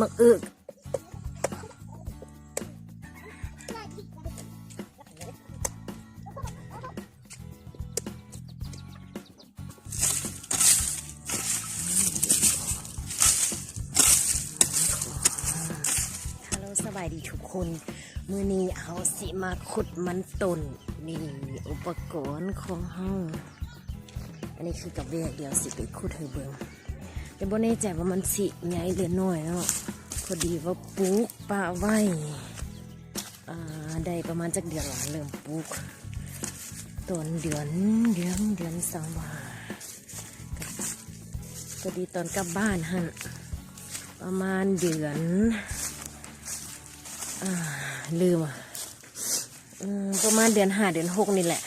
มักอึกฮัลโหลสบายดีทุกคน มือนี้เอาสิมาขุดมันตนนี่อุปกรณ์ของเฮาอันนี้คือกับเวกเดียวสิไปขุดให้เบิ่ง แต่บ่แน่ใจว่ามันสิใหญ่หรือน้อยเนาะพอดีว่าปลูกป่าไว้อ่าได้ประมาณจักเดือนหละเริ่มปลูกต้นเดือนเดือนเดือนสามว่าพอดีตอนกลับบ้านหันประมาณเดือนอ่าลืมอะอืมประมาณเดือนห้าเดือนหกนี่แหละ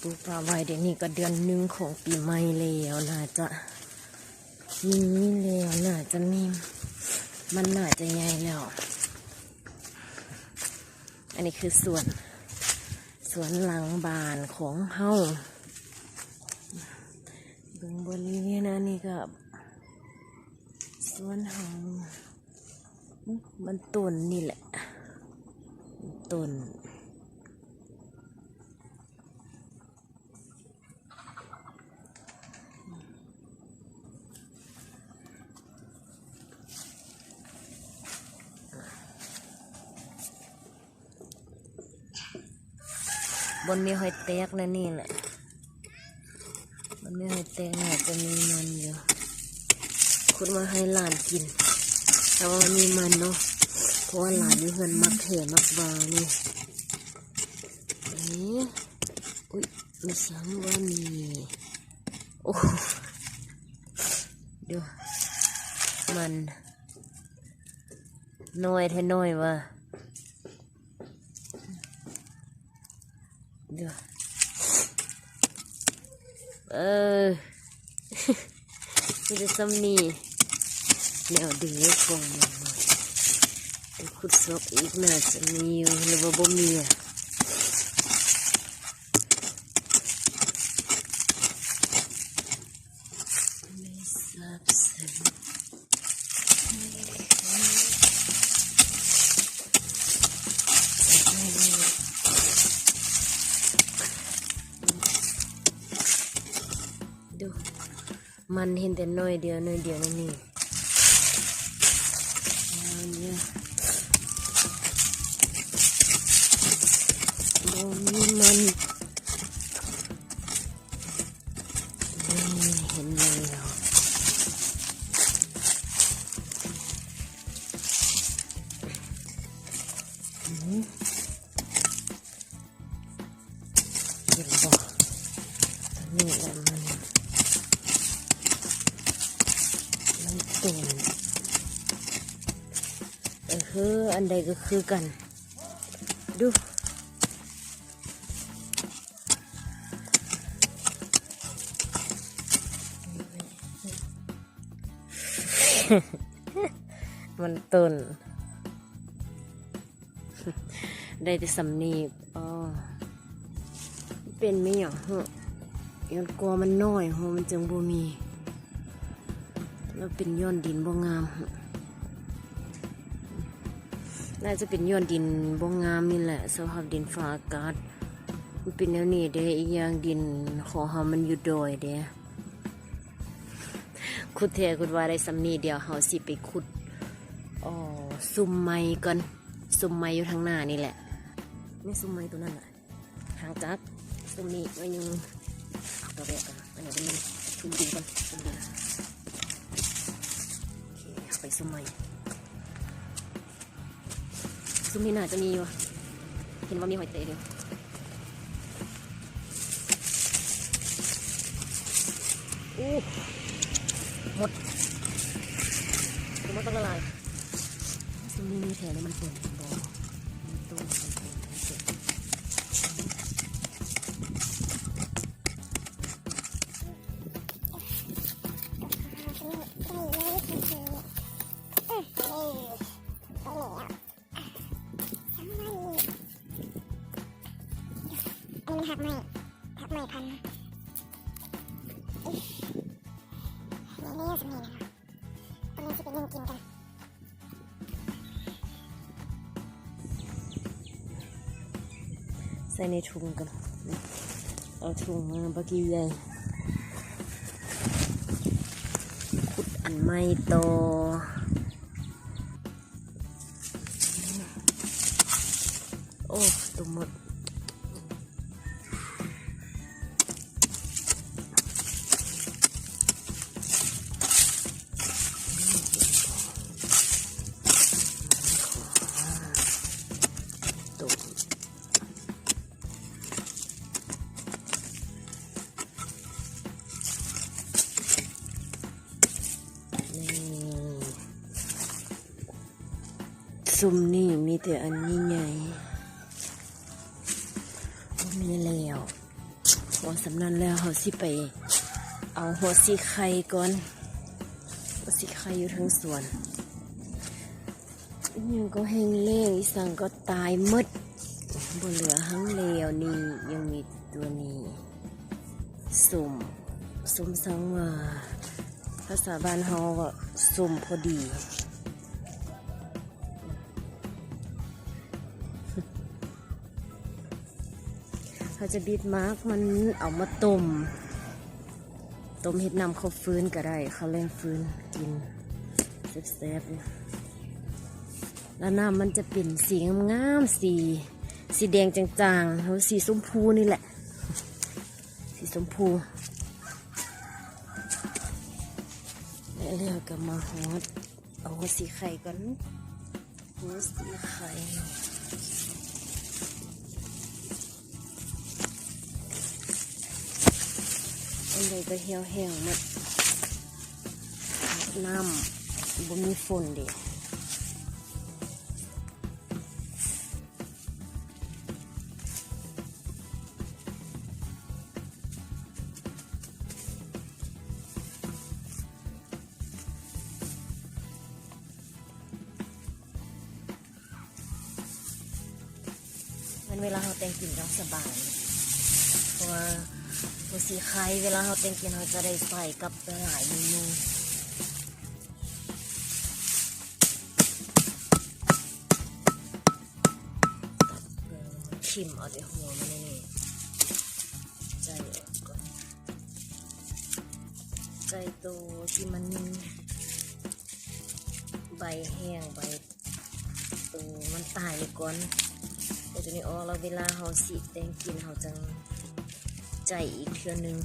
ปลูกปลาไว้เดี๋ยวนี้ก็เดือนหนึ่งของปีใหม่แล้วน่าจะมีแล้วน่าจะมีมันน่าจะใหญ่แล้ว อันนี้คือสวนสวนหลังบานของเฮาเบื้องบนนี้นะนี่ก็สวนเฮามันต้นนี่แหละต้น บนมีหอยแตกนะนี่แหละบนมีหอยแตกน่าจะมีมันอยู่คุณมาให้หลานกิน แต่ว่ามันมีมันเนาะเพราะว่าหลานนี่เพื่อนมักเถมักวางนี่เอ๊ะอุ้ยไม่ซ้ำว่ามีโอ้เดี๋ยวมันน้อยแท้น้อยว่ะ ดูเออมันจะซ้ำนี่แนวดึงก่อนหน่อยไปขุดซอกอีกน่าจะมีอยู่หรือว่าบ่มีอะไม่ทราบซึ้งดู มันเห็นแต่น้อยเดียวน้อยเดียวนี่นี่ มันตุ่นเออคืออันใดก็คือกัน ดูมันตุนได้แต่สำนีอ๋อเป็นไม่หรอเหรอย้อนกลัวมันน้อยหัวมันจึงบ่มี แล้วเป็นย้อนดินบ่งาม น่าจะเป็นย้อนดินบ่งามนี่แหละ สภาพดินฟ้าอากาศ มันเป็นแนวนี้เด้อีกอย่างดินของเฮามันอยู่ดอยเด้ขุดแท้ขุดว่าได้สำนีเดียวเฮาสิไปขุดอ๋อซุ่มไม้ก่อนซุ่มไม้อยู่ทางหน้านี่แหละนี่ซุ่มไม้ตัวนั้นน่ะหางจากซุ่มนี้ไว้ยังตัวแรกกันอันนี้เป็นซุ่มดินก่อนซุ่มดิน ไปซุ่มใหม่ซุ่มนี้น่าจะมีอยู่เห็นว่ามีหอยเตะอยู่อู้หมดผมว่าต้องละลายซุ่มนี้มีแถวเลยมันเปิดบอมันต้นมันเปิดมันเปิด พักใม่พันนี่นี่สมัยนะคะตอนนี้จะไปนั่งกินกันใส่ในถุงกันเอาถุงมาบะกี้ใหญ่ขุดอันไม่โตโอ้ตัวหมด ซุมนี่มีแต่อันนี้ใหญ่บ่มีแล้วพอสำนันแล้วเขาสิไป เอาหัวสีไข่ก่อนหัวสีไข่อยู่ทั้งสวนยังก็แห้งเล่งอีสังก็ตายหมดบนเหลือหังเลวนี่ยังมีตัวนี้สุ่มสุ่มสังว่าภาษาบ้านเฮาก็สุ่มพอดี เขาจะบีดมาร์กมันเอามาต้ม ต้มเห็ดนำเขาฟื้นก็ได้ เขาแรงฟื้นกินแซ่บๆแล้วน้ำมันจะเป็นสีงามๆสี สีแดงจางๆแล้วสีชมพูนี่แหละ สีชมพูแล้วเรียกกับมาฮอดเอาสีไข่ก่อนหัวสีไข่ อันใดก็เหี่ยวแห้งหมดน้ำบ่มีฝนเดิมันเวลาเราแต่งกลิ่นเราสบาย เพราะว่า ตัวสีไข่เวลาเราแต่งกินเราจะได้ใส่กับหลายเมนูตัดเกลือชิมเอาแต่หัวมันนี่ใจออกก่อนใจตัวที่มันใบแห้งใบตัวมันตายก่อนแต่ตัวนี้ออกแล้วเวลาเราสีแตงกินเราจัง ใจอีกเทื่อนึง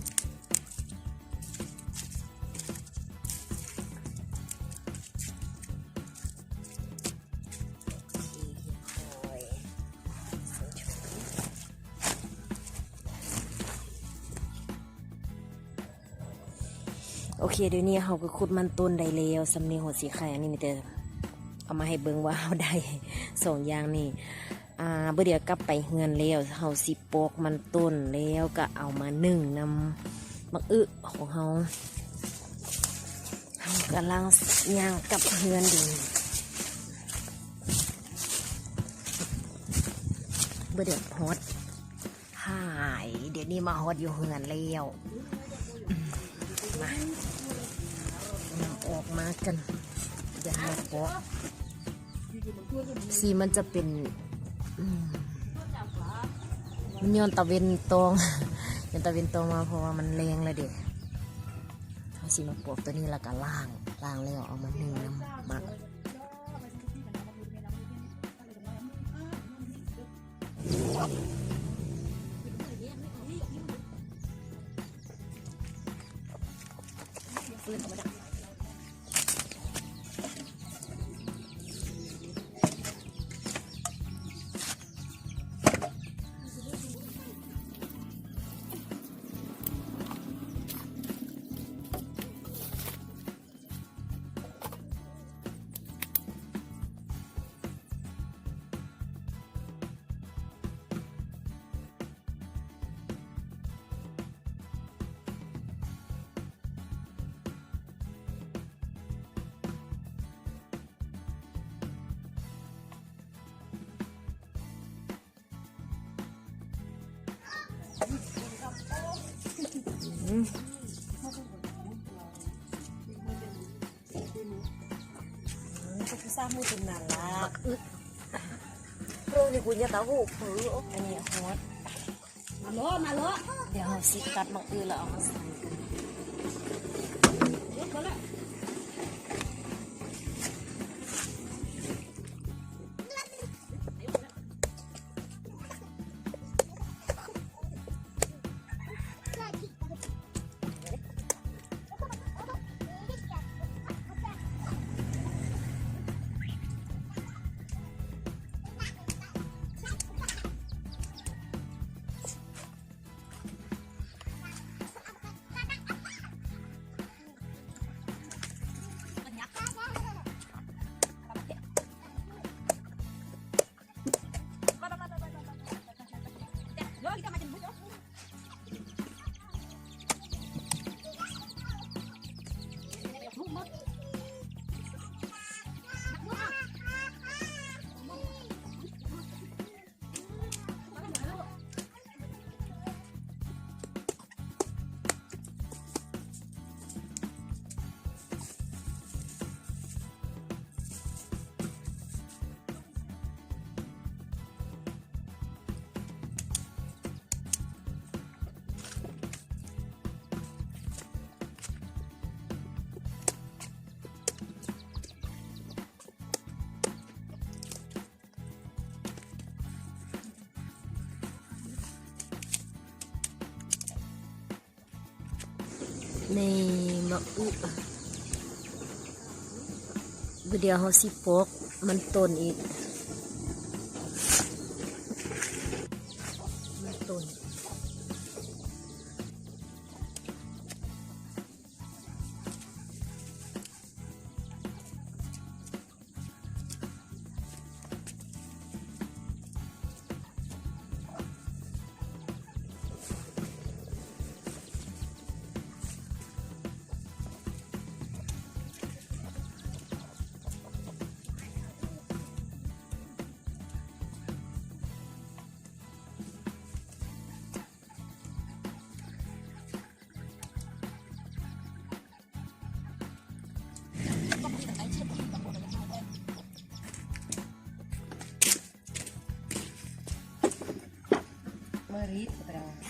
โอเคเดี๋ยวนี้เขาก็ขุดมันต้นได้แล้วสำเนียงหัวสีไข่อันนี้มีแต่เอามาให้เบิ่งว่าเขาได้สองอย่างนี่ อ่าเบื่อเดียวกลับไปเฮือนแล้วเฮาสิปอกมันต้นแล้วก็เอามาหนึ่งนำมักอึของเฮาเฮากำลังย่างกับเฮือนดีเบื่อเดียวฮอตหายเดี๋ยวนี้มาฮอตอยู่เฮือนแล้วอืมานำออกมากันอย่ามาปอกสีมันจะเป็น มันย้อนตะเวนตองย้อนตะเวนตองมาเพราะว่ามันแรงเลยเด็กเขาสิมาปวกตัวนี้แล้วก็ล่างล่างแล้วเอามาหนึ่งน้ำมักห มักอึดโปรนี่กูจะตาหูผืออันนี้ฮอตโลมาโลเดี๋ยวเราสิตัดมักอือแล้วเอามาใส่กัน นี่มักอือเดี๋ยวเขาสิปอกมันต้นอีก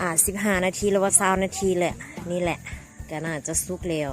อ่าสิบห้านาทีหรือว่าสานาทีแหละ นี่แหละก็น่าจะสุกแล้ว